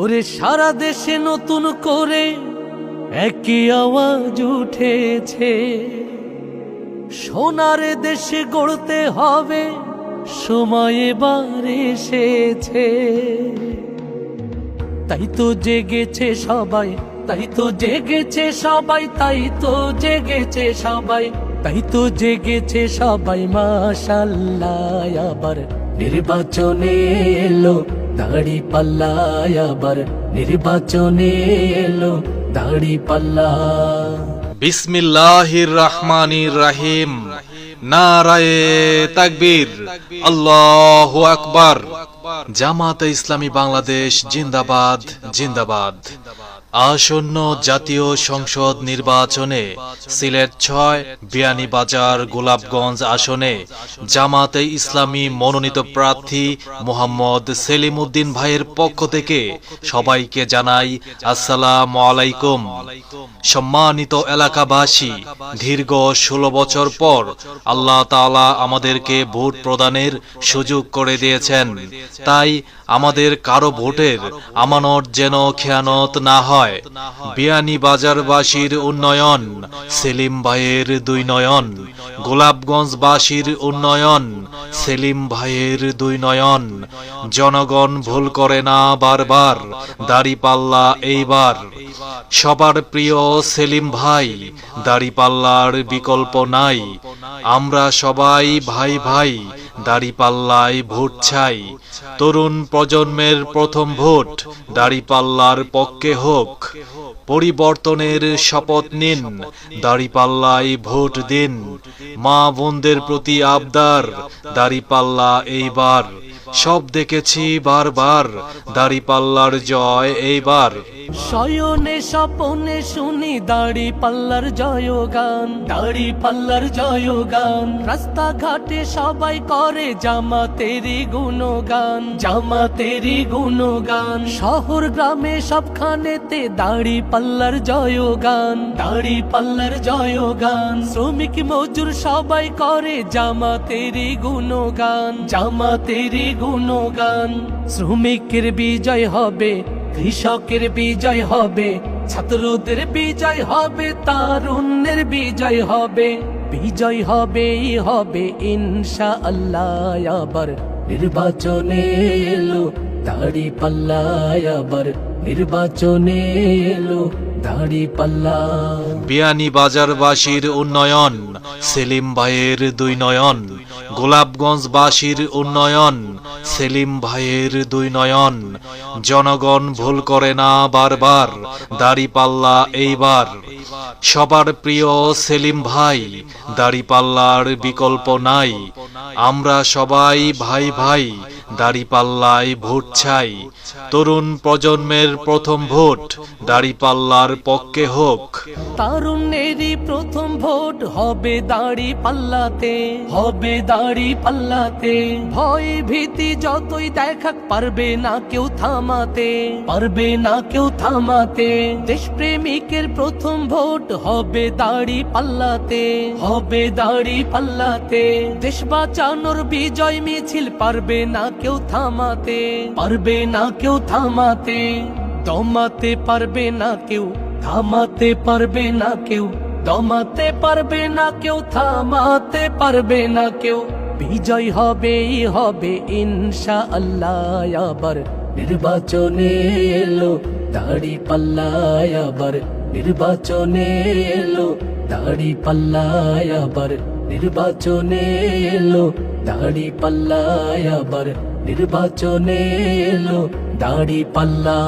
ওরে সারা দেশে নতুন করে একই আওয়াজ উঠেছে। সোনার দেশে গড়তে হবে, সময় এবার এসেছে। তাই তো জেগেছে সবাই, তাই তো জেগেছে সবাই, তাই তো জেগেছে সবাই, তাই তো জেগেছে সবাই, মাশাল্লাহ, আবার নির্বাচনে এলো। দাড়ি পাল্লা আবার নির্বাচনে এলো দাড়ি পাল্লা। বিসমিল্লাহির রহমানির রাহিম। নারায়ে তাকবীর। আল্লাহু আকবার। জামাতে ইসলামী বাংলাদেশ, জিন্দাবাদ জিন্দাবাদ। আসন্ন জাতীয় সংসদ নির্বাচনে সিলেট ছয়, বিয়ানীবাজার, গোলাপগঞ্জ আসনে জামাতে ইসলামী মনোনীত প্রার্থী মোহাম্মদ সেলিম উদ্দিন ভাইয়ের পক্ষ থেকে সবাইকে জানাই আসসালামু আলাইকুম। সম্মানিত এলাকাবাসী, দীর্ঘ ষোলো বছর পর আল্লাহ তাআলা আমাদেরকে ভোট প্রদানের সুযোগ করে দিয়েছেন। তাই আমাদের কারও ভোটের আমানত যেন খেয়ানত না হয়। বিয়ানী বাজারবাসীর উন্নয়ন সেলিম ভাইয়ের দুই নয়ন গোলাপগঞ্জবাসীর উন্নয়ন সেলিম ভাইয়ের দুই নয়ন। জনগণ ভুল করে না বারবার দাড়িপাল্লা এইবার। সবার প্রিয় সেলিম ভাই দাড়িপাল্লার বিকল্প নাই। আমরা সবাই ভাই ভাই দাড়িপাল্লায় ভোট চাই। তরুণ প্রজন্মের প্রথম ভোট। দাড়িপাল্লার পক্ষে হোক। পরিবর্তনের শপথ নিন। দাড়িপাল্লায় ভোট দিন। মা বোনদের প্রতি আবদার। দাড়িপাল্লা এইবার। সব দেখেছি বারবার। দাড়িপাল্লার জয় এইবার। শয়নে স্বপনে শুনি দাড়ি পাল্লার জয়গান। দাড়ি পাল্লার জয়গান। রাস্তাঘাটে সবাই করে জামা তেরি গুণগান। জামা তেরি গুণগান। শহর গ্রামে সবখানেতে দাড়ি পাল্লার জয়গান। দাড়ি পাল্লার জয়গান। শ্রমিক মজুর সবাই করে জামা তেরি গুণগান। জামা তেরি গুণগান। শ্রমিকের বিজয় হবে কৃষকের বিজয় হবে, ছাত্রদের বিজয় হবে, তারুণ্যের বিজয় হবে, বিজয় হবেই হবে ইনশা আল্লাহ নির্বাচনে এলো, দাড়ি পাল্লা নির্বাচনে এলো, দাড়ি পাল্লা বিয়ানী বাজারবাসীর উন্নয়ন, সেলিম ভাইয়ের দুই নয়ন। গোলাপগঞ্জবাসীর উন্নয়ন, সেলিম ভাইয়ের দুই নয়ন। জনগণ ভুল করে না বারবার, দাড়িপাল্লা এইবার। সবার প্রিয় সেলিম ভাই, দাড়িপাল্লার বিকল্প নাই। আমরা সবাই ভাই ভাই দাড়িপাল্লায় ভোট চাই। তরুণ প্রজন্মের প্রথম ভোট, দাড়িপাল্লার পক্ষে হোক। তারুণ্যেরই প্রথম ভোট হবে দাড়ি পাল্লাতে হবে দাড়ি পাল্লাতে ভয় ভীতি যতই দেখাক, পারবে না কেউ থামাতে, পারবে না কেউ থামাতে। দেশপ্রেমিকের প্রথম ভোট হবে দাড়ি পাল্লাতে হবে দাড়ি পাল্লাতে দেশ বাঁচানোর বিজয় মিছিল পারবে না কেউ থামাতে পারবে না, কেউ থামাতে, দমাতে পারবে না কেউ, থামাতে পারবে না কেউ, দমাতে পারবে না কেউ, থামাতে পারবে না কেউ। বিজয় হবেই হবে ইনশা আল্লাহ নির্বাচনে এলো, দাড়ি পাল্লা আবার। নির্বাচনে এলো, দাড়ি পাল্লা আবার। নির্বাচনে এলো দাড়ি পাল্লায় আবার। নির্বাচনে এলো দাড়ি পাল্লা।